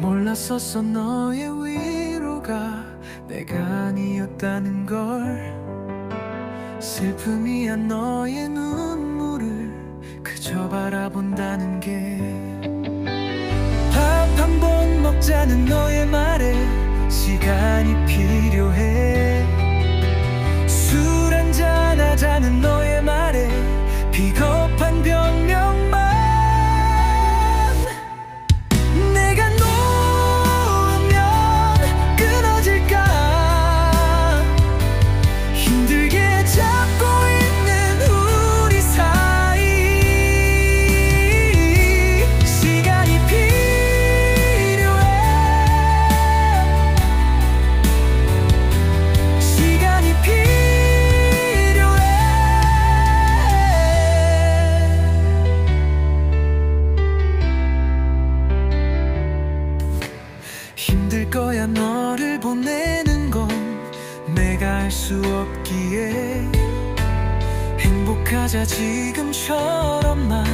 몰랐었어 너의 위로가 내가 아니었다는 걸. 슬픔이야 너의 눈. 보내는 건 내가 알 수 없기에. 행복하자 지금처럼만.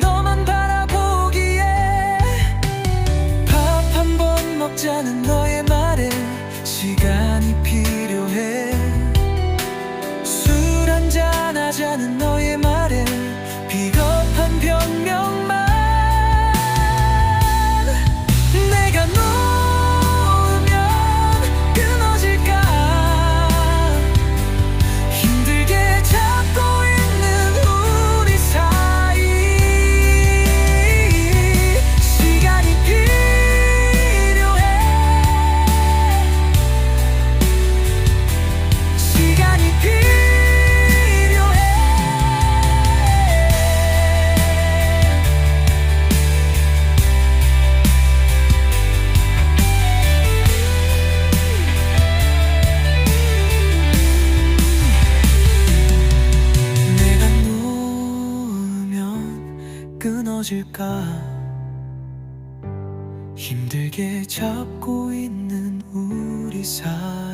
너만 바라 잊을까? 힘들게 잡고 있는 우리 사이.